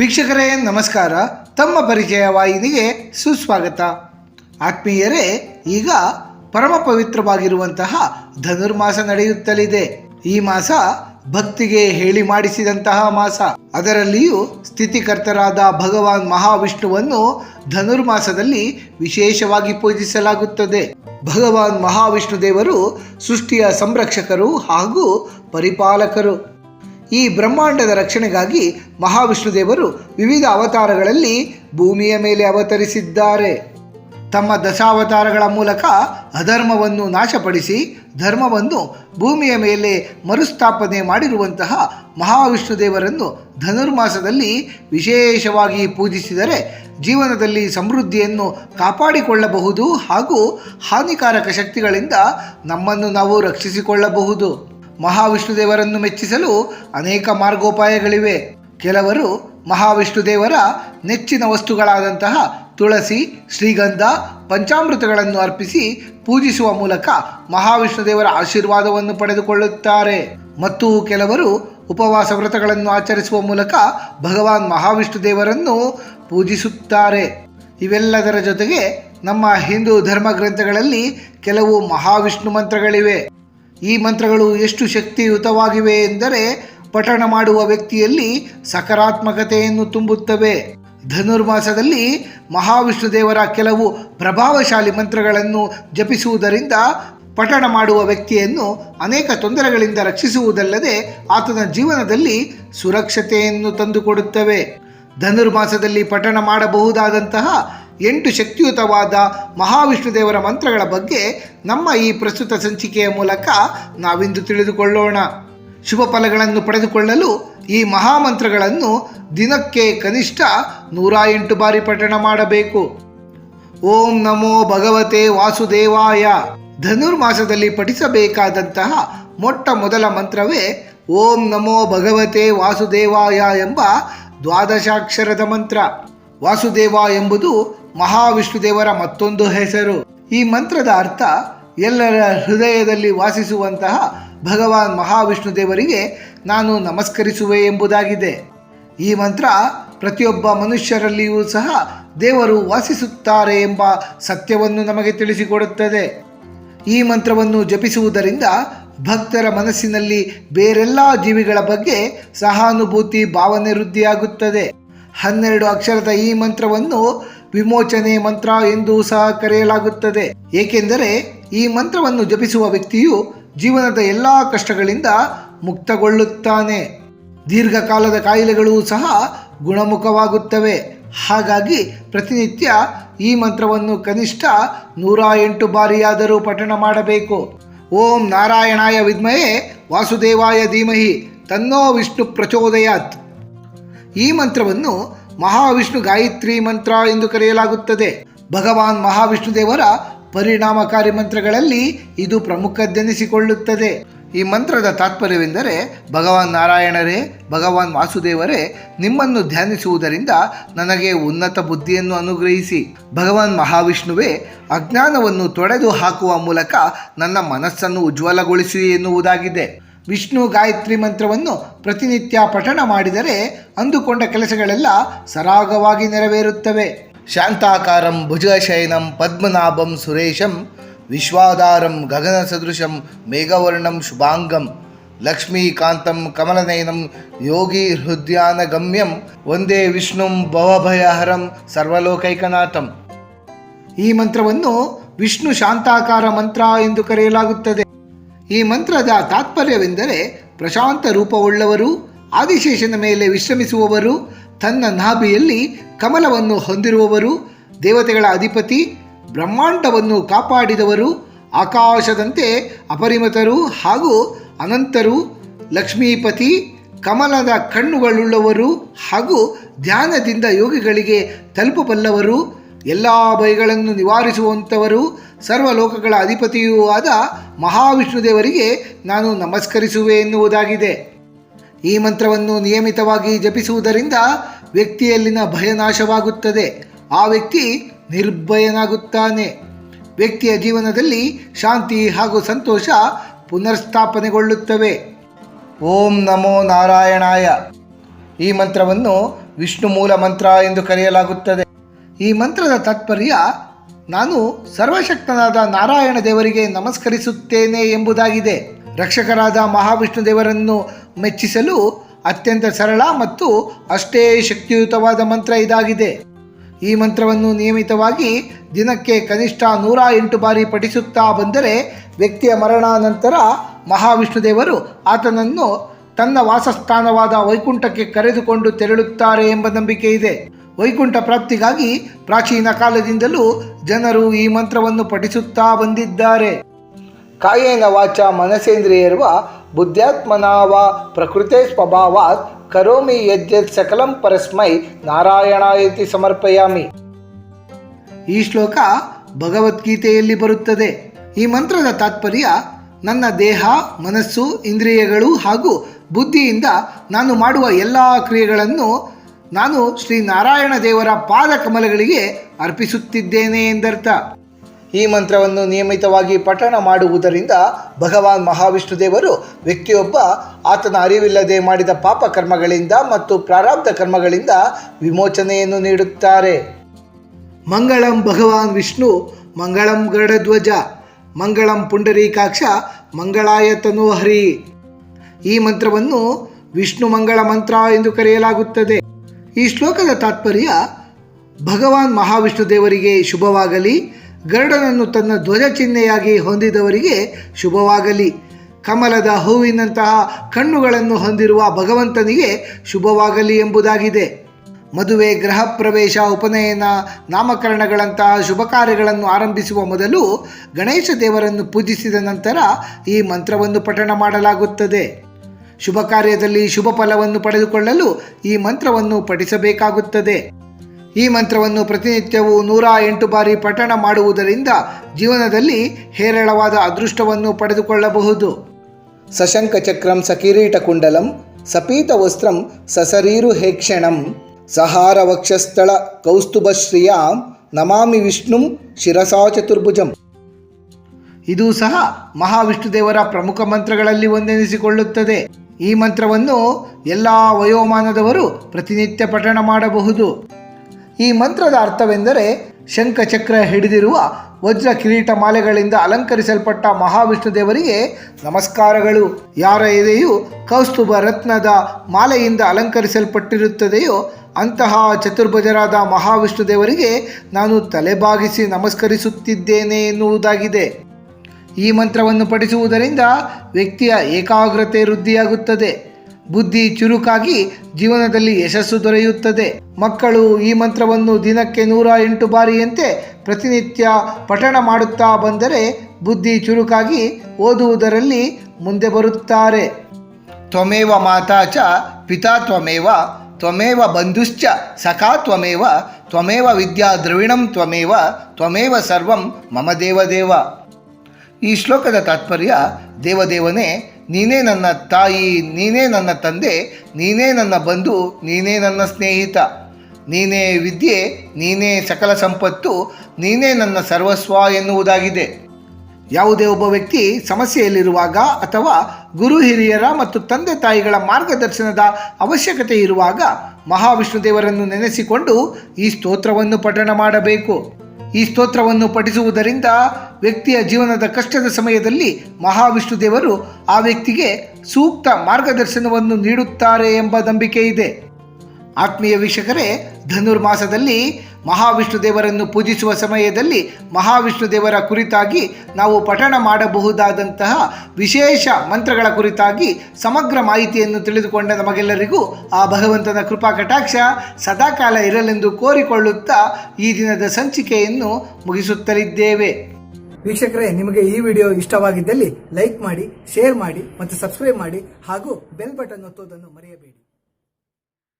ವೀಕ್ಷಕರೇ, ನಮಸ್ಕಾರ. ತಮ್ಮ ಪರಿಚಯ ವಾಹಿನಿಗೆ ಸುಸ್ವಾಗತ. ಆತ್ಮೀಯರೇ, ಈಗ ಪರಮ ಪವಿತ್ರವಾಗಿರುವಂತಹ ಧನುರ್ಮಾಸ ನಡೆಯುತ್ತಲಿದೆ. ಈ ಮಾಸ ಭಕ್ತಿಗೆ ಹೇಳಿ ಮಾಡಿಸಿದಂತಹ ಮಾಸ. ಅದರಲ್ಲಿಯೂ ಸ್ಥಿತಿಕರ್ತರಾದ ಭಗವಾನ್ ಮಹಾವಿಷ್ಣುವನ್ನು ಧನುರ್ಮಾಸದಲ್ಲಿ ವಿಶೇಷವಾಗಿ ಪೂಜಿಸಲಾಗುತ್ತದೆ. ಭಗವಾನ್ ಮಹಾವಿಷ್ಣು ದೇವರು ಸೃಷ್ಟಿಯ ಸಂರಕ್ಷಕರು ಹಾಗೂ ಪರಿಪಾಲಕರು. ಈ ಬ್ರಹ್ಮಾಂಡದ ರಕ್ಷಣೆಗಾಗಿ ಮಹಾವಿಷ್ಣು ದೇವರು ವಿವಿಧ ಅವತಾರಗಳಲ್ಲಿ ಭೂಮಿಯ ಮೇಲೆ ಅವತರಿಸಿದ್ದಾರೆ. ತಮ್ಮ ದಶಾವತಾರಗಳ ಮೂಲಕ ಅಧರ್ಮವನ್ನು ನಾಶಪಡಿಸಿ ಧರ್ಮವನ್ನು ಭೂಮಿಯ ಮೇಲೆ ಮರುಸ್ಥಾಪನೆ ಮಾಡಿರುವಂತಹ ಮಹಾವಿಷ್ಣು ದೇವರನ್ನು ಧನುರ್ಮಾಸದಲ್ಲಿ ವಿಶೇಷವಾಗಿ ಪೂಜಿಸಿದರೆ ಜೀವನದಲ್ಲಿ ಸಮೃದ್ಧಿಯನ್ನು ಕಾಪಾಡಿಕೊಳ್ಳಬಹುದು ಹಾಗೂ ಹಾನಿಕಾರಕ ಶಕ್ತಿಗಳಿಂದ ನಮ್ಮನ್ನು ನಾವು ರಕ್ಷಿಸಿಕೊಳ್ಳಬಹುದು. ಮಹಾವಿಷ್ಣು ದೇವರನ್ನು ಮೆಚ್ಚಿಸಲು ಅನೇಕ ಮಾರ್ಗೋಪಾಯಗಳಿವೆ. ಕೆಲವರು ಮಹಾವಿಷ್ಣು ದೇವರ ನೆಚ್ಚಿನ ವಸ್ತುಗಳಾದಂತಹ ತುಳಸಿ, ಶ್ರೀಗಂಧ, ಪಂಚಾಮೃತಗಳನ್ನು ಅರ್ಪಿಸಿ ಪೂಜಿಸುವ ಮೂಲಕ ಮಹಾವಿಷ್ಣು ದೇವರ ಆಶೀರ್ವಾದವನ್ನು ಪಡೆದುಕೊಳ್ಳುತ್ತಾರೆ. ಮತ್ತು ಕೆಲವರು ಉಪವಾಸ ವ್ರತಗಳನ್ನು ಆಚರಿಸುವ ಮೂಲಕ ಭಗವಾನ್ ಮಹಾವಿಷ್ಣು ದೇವರನ್ನು ಪೂಜಿಸುತ್ತಾರೆ. ಇವೆಲ್ಲದರ ಜೊತೆಗೆ ನಮ್ಮ ಹಿಂದೂ ಧರ್ಮ ಗ್ರಂಥಗಳಲ್ಲಿ ಕೆಲವು ಮಹಾವಿಷ್ಣು ಮಂತ್ರಗಳಿವೆ. ಈ ಮಂತ್ರಗಳು ಎಷ್ಟು ಶಕ್ತಿಯುತವಾಗಿವೆ ಎಂದರೆ ಪಠಣ ಮಾಡುವ ವ್ಯಕ್ತಿಯಲ್ಲಿ ಸಕಾರಾತ್ಮಕತೆಯನ್ನು ತುಂಬುತ್ತವೆ. ಧನುರ್ಮಾಸದಲ್ಲಿ ಮಹಾವಿಷ್ಣು ದೇವರ ಕೆಲವು ಪ್ರಭಾವಶಾಲಿ ಮಂತ್ರಗಳನ್ನು ಜಪಿಸುವುದರಿಂದ ಪಠಣ ಮಾಡುವ ವ್ಯಕ್ತಿಯನ್ನು ಅನೇಕ ತೊಂದರೆಗಳಿಂದ ರಕ್ಷಿಸುವುದಲ್ಲದೆ ಆತನ ಜೀವನದಲ್ಲಿ ಸುರಕ್ಷತೆಯನ್ನು ತಂದುಕೊಡುತ್ತವೆ. ಧನುರ್ಮಾಸದಲ್ಲಿ ಪಠಣ ಮಾಡಬಹುದಾದಂತಹ ಎಂಟು ಶಕ್ತಿಯುತವಾದ ಮಹಾವಿಷ್ಣು ದೇವರ ಮಂತ್ರಗಳ ಬಗ್ಗೆ ನಮ್ಮ ಈ ಪ್ರಸ್ತುತ ಸಂಚಿಕೆಯ ಮೂಲಕ ನಾವಿಂದು ತಿಳಿದುಕೊಳ್ಳೋಣ. ಶುಭ ಫಲಗಳನ್ನು ಪಡೆದುಕೊಳ್ಳಲು ಈ ಮಹಾಮಂತ್ರಗಳನ್ನು ದಿನಕ್ಕೆ ಕನಿಷ್ಠ ನೂರ ಎಂಟು ಬಾರಿ ಪಠಣ ಮಾಡಬೇಕು. ಓಂ ನಮೋ ಭಗವತೆ ವಾಸುದೇವಾಯ. ಧನುರ್ಮಾಸದಲ್ಲಿ ಪಠಿಸಬೇಕಾದಂತಹ ಮೊಟ್ಟ ಮೊದಲ ಮಂತ್ರವೇ ಓಂ ನಮೋ ಭಗವತೆ ವಾಸುದೇವಾಯ ಎಂಬ ದ್ವಾದಶಾಕ್ಷರದ ಮಂತ್ರ. ವಾಸುದೇವ ಎಂಬುದು ಮಹಾವಿಷ್ಣು ದೇವರ ಮತ್ತೊಂದು ಹೆಸರು. ಈ ಮಂತ್ರದ ಅರ್ಥ ಎಲ್ಲರ ಹೃದಯದಲ್ಲಿ ವಾಸಿಸುವಂತಹ ಭಗವಾನ್ ಮಹಾವಿಷ್ಣು ದೇವರಿಗೆ ನಾನು ನಮಸ್ಕರಿಸುವೆ ಎಂಬುದಾಗಿದೆ. ಈ ಮಂತ್ರ ಪ್ರತಿಯೊಬ್ಬ ಮನುಷ್ಯರಲ್ಲಿಯೂ ಸಹ ದೇವರು ವಾಸಿಸುತ್ತಾರೆ ಎಂಬ ಸತ್ಯವನ್ನು ನಮಗೆ ತಿಳಿಸಿಕೊಡುತ್ತದೆ. ಈ ಮಂತ್ರವನ್ನು ಜಪಿಸುವುದರಿಂದ ಭಕ್ತರ ಮನಸ್ಸಿನಲ್ಲಿ ಬೇರೆಲ್ಲ ಜೀವಿಗಳ ಬಗ್ಗೆ ಸಹಾನುಭೂತಿ ಭಾವನೆ ವೃದ್ಧಿಯಾಗುತ್ತದೆ ಹನ್ನೆರಡು ಅಕ್ಷರದ ಈ ಮಂತ್ರವನ್ನು ವಿಮೋಚನೆ ಮಂತ್ರ ಎಂದು ಸಹ ಕರೆಯಲಾಗುತ್ತದೆ. ಏಕೆಂದರೆ ಈ ಮಂತ್ರವನ್ನು ಜಪಿಸುವ ವ್ಯಕ್ತಿಯು ಜೀವನದ ಎಲ್ಲ ಕಷ್ಟಗಳಿಂದ ಮುಕ್ತಗೊಳ್ಳುತ್ತಾನೆ. ದೀರ್ಘಕಾಲದ ಕಾಯಿಲೆಗಳು ಸಹ ಗುಣಮುಖವಾಗುತ್ತವೆ. ಹಾಗಾಗಿ ಪ್ರತಿನಿತ್ಯ ಈ ಮಂತ್ರವನ್ನು ಕನಿಷ್ಠ ನೂರ ಎಂಟು ಬಾರಿಯಾದರೂ ಪಠಣ ಮಾಡಬೇಕು. ಓಂ ನಾರಾಯಣಾಯ ವಿದ್ಮಯೇ ವಾಸುದೇವಾಯ ಧೀಮಹಿ ತನ್ನೋ ವಿಷ್ಣು ಪ್ರಚೋದಯಾತ್. ಈ ಮಂತ್ರವನ್ನು ಮಹಾವಿಷ್ಣು ಗಾಯತ್ರಿ ಮಂತ್ರ ಎಂದು ಕರೆಯಲಾಗುತ್ತದೆ. ಭಗವಾನ್ ಮಹಾವಿಷ್ಣು ದೇವರ ಪರಿಣಾಮಕಾರಿ ಮಂತ್ರಗಳಲ್ಲಿ ಇದು ಪ್ರಮುಖದ್ದೆನಿಸಿಕೊಳ್ಳುತ್ತದೆ. ಈ ಮಂತ್ರದ ತಾತ್ಪರ್ಯವೆಂದರೆ ಭಗವಾನ್ ನಾರಾಯಣರೇ, ಭಗವಾನ್ ವಾಸುದೇವರೇ ನಿಮ್ಮನ್ನು ಧ್ಯಾನಿಸುವುದರಿಂದ ನನಗೆ ಉನ್ನತ ಬುದ್ಧಿಯನ್ನು ಅನುಗ್ರಹಿಸಿ. ಭಗವಾನ್ ಮಹಾವಿಷ್ಣುವೇ, ಅಜ್ಞಾನವನ್ನು ತೊಡೆದು ಹಾಕುವ ಮೂಲಕ ನನ್ನ ಮನಸ್ಸನ್ನು ಉಜ್ವಲಗೊಳಿಸಿ ಎನ್ನುವುದಾಗಿದೆ. ವಿಷ್ಣು ಗಾಯತ್ರಿ ಮಂತ್ರವನ್ನು ಪ್ರತಿನಿತ್ಯ ಪಠಣ ಮಾಡಿದರೆ ಅಂದುಕೊಂಡ ಕೆಲಸಗಳೆಲ್ಲ ಸರಾಗವಾಗಿ ನೆರವೇರುತ್ತವೆ. ಶಾಂತಾಕಾರಂ ಭುಜಶಯನಂ ಪದ್ಮನಾಭಂ ಸುರೇಶಂ ವಿಶ್ವಾಧಾರಂ ಗಗನ ಸದೃಶಂ ಮೇಘವರ್ಣಂ ಶುಭಾಂಗಂ ಲಕ್ಷ್ಮೀಕಾಂತಂ ಕಮಲನಯನಂ ಯೋಗಿ ಹೃದಯಾನಗಮ್ಯಂ ಒಂದೇ ವಿಷ್ಣುಂ ಭವಭಯಹರಂ ಸರ್ವಲೋಕೈಕನಾಥಂ. ಈ ಮಂತ್ರವನ್ನು ವಿಷ್ಣು ಶಾಂತಾಕಾರ ಮಂತ್ರ ಎಂದು ಕರೆಯಲಾಗುತ್ತದೆ. ಈ ಮಂತ್ರದ ತಾತ್ಪರ್ಯವೆಂದರೆ ಪ್ರಶಾಂತ ರೂಪವುಳ್ಳವರು, ಆದಿಶೇಷನ ಮೇಲೆ ವಿಶ್ರಮಿಸುವವರು, ತನ್ನ ನಾಭಿಯಲ್ಲಿ ಕಮಲವನ್ನು ಹೊಂದಿರುವವರು, ದೇವತೆಗಳ ಅಧಿಪತಿ, ಬ್ರಹ್ಮಾಂಡವನ್ನು ಕಾಪಾಡಿದವರು, ಆಕಾಶದಂತೆ ಅಪರಿಮಿತರು ಹಾಗೂ ಅನಂತರು, ಲಕ್ಷ್ಮೀಪತಿ, ಕಮಲದ ಕಣ್ಣುಗಳುಳ್ಳವರು ಹಾಗೂ ಧ್ಯಾನದಿಂದ ಯೋಗಿಗಳಿಗೆ ತಲುಪಬಲ್ಲವರು ಎಲ್ಲ ಭಯಗಳನ್ನು ನಿವಾರಿಸುವಂಥವರು ಸರ್ವಲೋಕಗಳ ಅಧಿಪತಿಯೂ ಆದ ಮಹಾವಿಷ್ಣು ದೇವರಿಗೆ ನಾನು ನಮಸ್ಕರಿಸುವೆ ಎನ್ನುವುದಾಗಿದೆ. ಈ ಮಂತ್ರವನ್ನು ನಿಯಮಿತವಾಗಿ ಜಪಿಸುವುದರಿಂದ ವ್ಯಕ್ತಿಯಲ್ಲಿನ ಭಯ ನಾಶವಾಗುತ್ತದೆ. ಆ ವ್ಯಕ್ತಿ ನಿರ್ಭಯನಾಗುತ್ತಾನೆ. ವ್ಯಕ್ತಿಯ ಜೀವನದಲ್ಲಿ ಶಾಂತಿ ಹಾಗೂ ಸಂತೋಷ ಪುನರ್ಸ್ಥಾಪನೆಗೊಳ್ಳುತ್ತವೆ. ಓಂ ನಮೋ ನಾರಾಯಣಾಯ. ಈ ಮಂತ್ರವನ್ನು ವಿಷ್ಣು ಮೂಲ ಮಂತ್ರ ಎಂದು ಕರೆಯಲಾಗುತ್ತದೆ. ಈ ಮಂತ್ರದ ತಾತ್ಪರ್ಯ ನಾನು ಸರ್ವಶಕ್ತನಾದ ನಾರಾಯಣ ದೇವರಿಗೆ ನಮಸ್ಕರಿಸುತ್ತೇನೆ ಎಂಬುದಾಗಿದೆ. ರಕ್ಷಕರಾದ ಮಹಾವಿಷ್ಣು ದೇವರನ್ನು ಮೆಚ್ಚಿಸಲು ಅತ್ಯಂತ ಸರಳ ಮತ್ತು ಅಷ್ಟೇ ಶಕ್ತಿಯುತವಾದ ಮಂತ್ರ ಇದಾಗಿದೆ. ಈ ಮಂತ್ರವನ್ನು ನಿಯಮಿತವಾಗಿ ದಿನಕ್ಕೆ ಕನಿಷ್ಠ ನೂರ ಎಂಟು ಬಾರಿ ಪಠಿಸುತ್ತಾ ಬಂದರೆ ವ್ಯಕ್ತಿಯ ಮರಣಾನಂತರ ಮಹಾವಿಷ್ಣು ದೇವರು ಆತನನ್ನು ತನ್ನ ವಾಸಸ್ಥಾನವಾದ ವೈಕುಂಠಕ್ಕೆ ಕರೆದುಕೊಂಡು ತೆರಳುತ್ತಾರೆ ಎಂಬ ನಂಬಿಕೆ ಇದೆ. ವೈಕುಂಠ ಪ್ರಾಪ್ತಿಗಾಗಿ ಪ್ರಾಚೀನ ಕಾಲದಿಂದಲೂ ಜನರು ಈ ಮಂತ್ರವನ್ನು ಪಠಿಸುತ್ತಾ ಬಂದಿದ್ದಾರೆ. ಕಾಯೇನ ವಾಚ ಮನಸೇಂದ್ರಿಯರ್ವ ಬುದ್ಧ್ಯಾತ್ಮನಾವ ಪ್ರಕೃತೆ ಸ್ವಭಾವಾತ್ ಕರೋಮಿ ಯಜ್ಜತ್ ಸಕಲಂ ಪರಸ್ಮೈ ನಾರಾಯಣಾಯತಿ ಸಮರ್ಪಯಾಮಿ. ಈ ಶ್ಲೋಕ ಭಗವದ್ಗೀತೆಯಲ್ಲಿ ಬರುತ್ತದೆ. ಈ ಮಂತ್ರದ ತಾತ್ಪರ್ಯ ನನ್ನ ದೇಹ, ಮನಸ್ಸು, ಇಂದ್ರಿಯಗಳು ಹಾಗೂ ಬುದ್ಧಿಯಿಂದ ನಾನು ಮಾಡುವ ಎಲ್ಲ ಕ್ರಿಯೆಗಳನ್ನು ನಾನು ಶ್ರೀ ನಾರಾಯಣ ದೇವರ ಪಾದ ಕಮಲಗಳಿಗೆ ಅರ್ಪಿಸುತ್ತಿದ್ದೇನೆ ಎಂದರ್ಥ. ಈ ಮಂತ್ರವನ್ನು ನಿಯಮಿತವಾಗಿ ಪಠಣ ಮಾಡುವುದರಿಂದ ಭಗವಾನ್ ಮಹಾವಿಷ್ಣು ದೇವರು ವ್ಯಕ್ತಿಯೊಬ್ಬ ಆತನ ಅರಿವಿಲ್ಲದೆ ಮಾಡಿದ ಪಾಪ ಕರ್ಮಗಳಿಂದ ಮತ್ತು ಪ್ರಾರಬ್ಧ ಕರ್ಮಗಳಿಂದ ವಿಮೋಚನೆಯನ್ನು ನೀಡುತ್ತಾರೆ. ಮಂಗಳಂ ಭಗವಾನ್ ವಿಷ್ಣು, ಮಂಗಳಂ ಗಡಧ್ವಜ ಮಂಗಳಂ ಪುಂಡರೀಕಾಕ್ಷ, ಮಂಗಳಾಯ ತನೋಹರಿ. ಈ ಮಂತ್ರವನ್ನು ವಿಷ್ಣು ಮಂಗಳ ಮಂತ್ರ ಎಂದು ಕರೆಯಲಾಗುತ್ತದೆ. ಈ ಶ್ಲೋಕದ ತಾತ್ಪರ್ಯ ಭಗವಾನ್ ಮಹಾವಿಷ್ಣು ದೇವರಿಗೆ ಶುಭವಾಗಲಿ, ಗರುಡನನ್ನು ತನ್ನ ಧ್ವಜ ಚಿಹ್ನೆಯಾಗಿ ಹೊಂದಿದವರಿಗೆ ಶುಭವಾಗಲಿ, ಕಮಲದ ಹೂವಿನಂತಹ ಕಣ್ಣುಗಳನ್ನು ಹೊಂದಿರುವ ಭಗವಂತನಿಗೆ ಶುಭವಾಗಲಿ ಎಂಬುದಾಗಿದೆ. ಮದುವೆ ಗ್ರಹ ಪ್ರವೇಶ, ಉಪನಯನ, ನಾಮಕರಣಗಳಂತಹ ಶುಭ ಕಾರ್ಯಗಳನ್ನು ಆರಂಭಿಸುವ ಮೊದಲು ಗಣೇಶ ದೇವರನ್ನು ಪೂಜಿಸಿದ ನಂತರ ಈ ಮಂತ್ರವನ್ನು ಪಠಣ ಮಾಡಲಾಗುತ್ತದೆ. ಶುಭ ಕಾರ್ಯದಲ್ಲಿ ಶುಭ ಫಲವನ್ನು ಪಡೆದುಕೊಳ್ಳಲು ಈ ಮಂತ್ರವನ್ನು ಪಠಿಸಬೇಕಾಗುತ್ತದೆ. ಈ ಮಂತ್ರವನ್ನು ಪ್ರತಿನಿತ್ಯವೂ ನೂರ ಎಂಟು ಬಾರಿ ಪಠಣ ಮಾಡುವುದರಿಂದ ಜೀವನದಲ್ಲಿ ಹೇರಳವಾದ ಅದೃಷ್ಟವನ್ನು ಪಡೆದುಕೊಳ್ಳಬಹುದು. ಸಶಂಕ ಚಕ್ರಂ ಸಕಿರೀಟ ಕುಂಡಲಂ, ಸಪೀತ ವಸ್ತ್ರಂ ಸಸರೀರು ಹೇಕ್ಷಣಂ, ಸಹಾರ ವಕ್ಷಸ್ಥಳ ಕೌಸ್ತುಭಶ್ರಿಯಾಂ ನಮಾಮಿ ವಿಷ್ಣುಂ ಶಿರಸಾ ಚತುರ್ಭುಜಂ. ಇದು ಸಹ ಮಹಾವಿಷ್ಣು ದೇವರ ಪ್ರಮುಖ ಮಂತ್ರಗಳಲ್ಲಿ ಒಂದೆನಿಸಿಕೊಳ್ಳುತ್ತದೆ. ಈ ಮಂತ್ರವನ್ನು ಎಲ್ಲ ವಯೋಮಾನದವರು ಪ್ರತಿನಿತ್ಯ ಪಠಣ ಮಾಡಬಹುದು. ಈ ಮಂತ್ರದ ಅರ್ಥವೆಂದರೆ ಶಂಖಚಕ್ರ ಹಿಡಿದಿರುವ ವಜ್ರ ಕಿರೀಟ ಮಾಲೆಗಳಿಂದ ಅಲಂಕರಿಸಲ್ಪಟ್ಟ ಮಹಾವಿಷ್ಣು ದೇವರಿಗೆ ನಮಸ್ಕಾರಗಳು. ಯಾರ ಎದೆಯು ಕೌಸ್ತುಭ ರತ್ನದ ಮಾಲೆಯಿಂದ ಅಲಂಕರಿಸಲ್ಪಟ್ಟಿರುತ್ತದೆಯೋ ಅಂತಹ ಚತುರ್ಭುಜರಾದ ಮಹಾವಿಷ್ಣು ದೇವರಿಗೆ ನಾನು ತಲೆಬಾಗಿಸಿ ನಮಸ್ಕರಿಸುತ್ತಿದ್ದೇನೆ ಎನ್ನುವುದಾಗಿದೆ. ಈ ಮಂತ್ರವನ್ನು ಪಠಿಸುವುದರಿಂದ ವ್ಯಕ್ತಿಯ ಏಕಾಗ್ರತೆ ವೃದ್ಧಿಯಾಗುತ್ತದೆ. ಬುದ್ಧಿ ಚುರುಕಾಗಿ ಜೀವನದಲ್ಲಿ ಯಶಸ್ಸು ದೊರೆಯುತ್ತದೆ. ಮಕ್ಕಳು ಈ ಮಂತ್ರವನ್ನು ದಿನಕ್ಕೆ ನೂರ ಎಂಟು ಬಾರಿಯಂತೆ ಪ್ರತಿನಿತ್ಯ ಪಠಣ ಮಾಡುತ್ತಾ ಬಂದರೆ ಬುದ್ಧಿ ಚುರುಕಾಗಿ ಓದುವುದರಲ್ಲಿ ಮುಂದೆ ಬರುತ್ತಾರೆ. ತ್ವಮೇವ ಮಾತಾ ಚ ಪಿತಾ ತ್ವಮೇವ ತ್ವಮೇವ ಬಂಧುಶ್ಚ ಸಖಾ ತ್ವಮೇವ ತ್ವಮೇವ ವಿದ್ಯಾ ದ್ರವಿಣಂ ತ್ವಮೇವ ತ್ವಮೇವ ಸರ್ವಂ ಮಮ ದೇವದೇವ. ಈ ಶ್ಲೋಕದ ತಾತ್ಪರ್ಯ, ದೇವದೇವನೇ, ನೀನೇ ನನ್ನ ತಾಯಿ, ನೀನೇ ನನ್ನ ತಂದೆ, ನೀನೇ ನನ್ನ ಬಂಧು, ನೀನೇ ನನ್ನ ಸ್ನೇಹಿತ. ನೀನೇ ವಿದ್ಯೆ, ನೀನೇ ಸಕಲ ಸಂಪತ್ತು, ನೀನೇ ನನ್ನ ಸರ್ವಸ್ವ ಎನ್ನುವುದಾಗಿದೆ. ಯಾವುದೇ ಒಬ್ಬ ವ್ಯಕ್ತಿ ಸಮಸ್ಯೆಯಲ್ಲಿರುವಾಗ ಅಥವಾ ಗುರು ಹಿರಿಯರ ಮತ್ತು ತಂದೆ ತಾಯಿಗಳ ಮಾರ್ಗದರ್ಶನದ ಅವಶ್ಯಕತೆ ಇರುವಾಗ ಮಹಾವಿಷ್ಣು ದೇವರನ್ನು ನೆನೆಸಿಕೊಂಡು ಈ ಸ್ತೋತ್ರವನ್ನು ಪಠಣ ಮಾಡಬೇಕು. ಈ ಸ್ತೋತ್ರವನ್ನು ಪಠಿಸುವುದರಿಂದ ವ್ಯಕ್ತಿಯ ಜೀವನದ ಕಷ್ಟದ ಸಮಯದಲ್ಲಿ ಮಹಾವಿಷ್ಣು ದೇವರು ಆ ವ್ಯಕ್ತಿಗೆ ಸೂಕ್ತ ಮಾರ್ಗದರ್ಶನವನ್ನು ನೀಡುತ್ತಾರೆ ಎಂಬ ನಂಬಿಕೆ ಇದೆ. ಆತ್ಮೀಯ ವೀಕ್ಷಕರೇ, ಧನುರ್ಮಾಸದಲ್ಲಿ ಮಹಾವಿಷ್ಣು ದೇವರನ್ನು ಪೂಜಿಸುವ ಸಮಯದಲ್ಲಿ ಮಹಾವಿಷ್ಣು ದೇವರ ಕುರಿತಾಗಿ ನಾವು ಪಠಣ ಮಾಡಬಹುದಾದಂತಹ ವಿಶೇಷ ಮಂತ್ರಗಳ ಕುರಿತಾಗಿ ಸಮಗ್ರ ಮಾಹಿತಿಯನ್ನು ತಿಳಿದುಕೊಂಡ ನಮಗೆಲ್ಲರಿಗೂ ಆ ಭಗವಂತನ ಕೃಪಾ ಕಟಾಕ್ಷ ಸದಾಕಾಲ ಇರಲೆಂದು ಕೋರಿಕೊಳ್ಳುತ್ತಾ ಈ ದಿನದ ಸಂಚಿಕೆಯನ್ನು ಮುಗಿಸುತ್ತಲಿದ್ದೇವೆ. ವೀಕ್ಷಕರೇ, ನಿಮಗೆ ಈ ವಿಡಿಯೋ ಇಷ್ಟವಾಗಿದ್ದಲ್ಲಿ ಲೈಕ್ ಮಾಡಿ, ಶೇರ್ ಮಾಡಿ ಮತ್ತು ಸಬ್ಸ್ಕ್ರೈಬ್ ಮಾಡಿ ಹಾಗೂ ಬೆಲ್ ಬಟನ್ ಒತ್ತುವುದನ್ನು ಮರೆಯಬೇಡಿ.